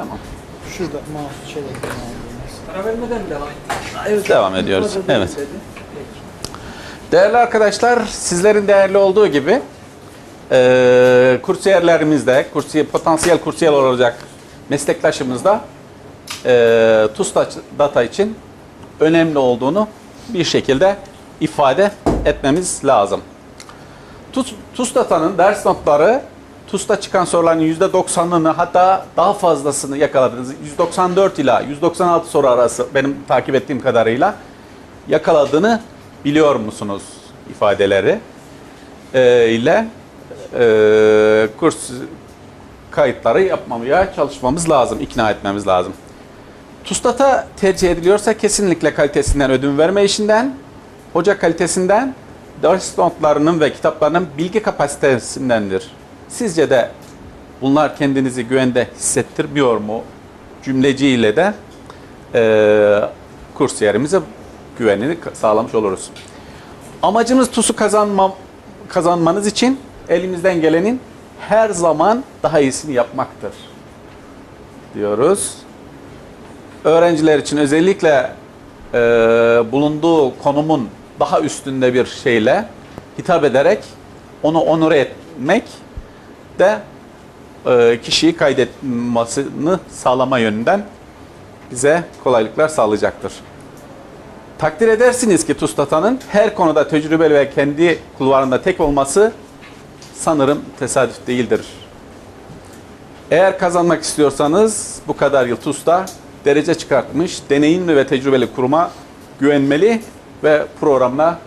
Tamam. Şurada mouse aldığımız. Para vermeden devam ettik? Evet. Devam ediyoruz. Evet. Değerli arkadaşlar, sizlerin değerli olduğu gibi e, kursiyerlerimizde, kursiyer, potansiyel kursiyer olacak meslektaşımızda e, TUSTA data için önemli olduğunu bir şekilde ifade etmemiz lazım. TUS, TUSDATA'nın ders notları TUS'ta çıkan soruların %90'ını hatta daha fazlasını yakaladınız. 194 ila 196 soru arası benim takip ettiğim kadarıyla yakaladığını biliyor musunuz ifadeleri e, ile e, kurs kayıtları yapmamaya çalışmamız lazım, ikna etmemiz lazım. TUSTATA tercih ediliyorsa kesinlikle kalitesinden ödün verme işinden, hoca kalitesinden, ders notlarının ve kitaplarının bilgi kapasitesindendir. Sizce de bunlar kendinizi güvende hissettirmiyor mu? Cümleciyle de e, kursiyerimize güvenini sağlamış oluruz. Amacımız TUS'u kazanma, kazanmanız için elimizden gelenin her zaman daha iyisini yapmaktır diyoruz. Öğrenciler için özellikle e, bulunduğu konumun daha üstünde bir şeyle hitap ederek onu onore etmek de e, kişiyi kaydetmesini sağlama yönünden bize kolaylıklar sağlayacaktır. Takdir edersiniz ki TUSTATA'nın her konuda tecrübeli ve kendi kulvarında tek olması sanırım tesadüf değildir. Eğer kazanmak istiyorsanız bu kadar yıl TUS'ta derece çıkartmış, deneyimli ve tecrübeli kuruma güvenmeli ve programla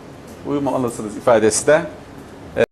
uymalısınız ifadesi de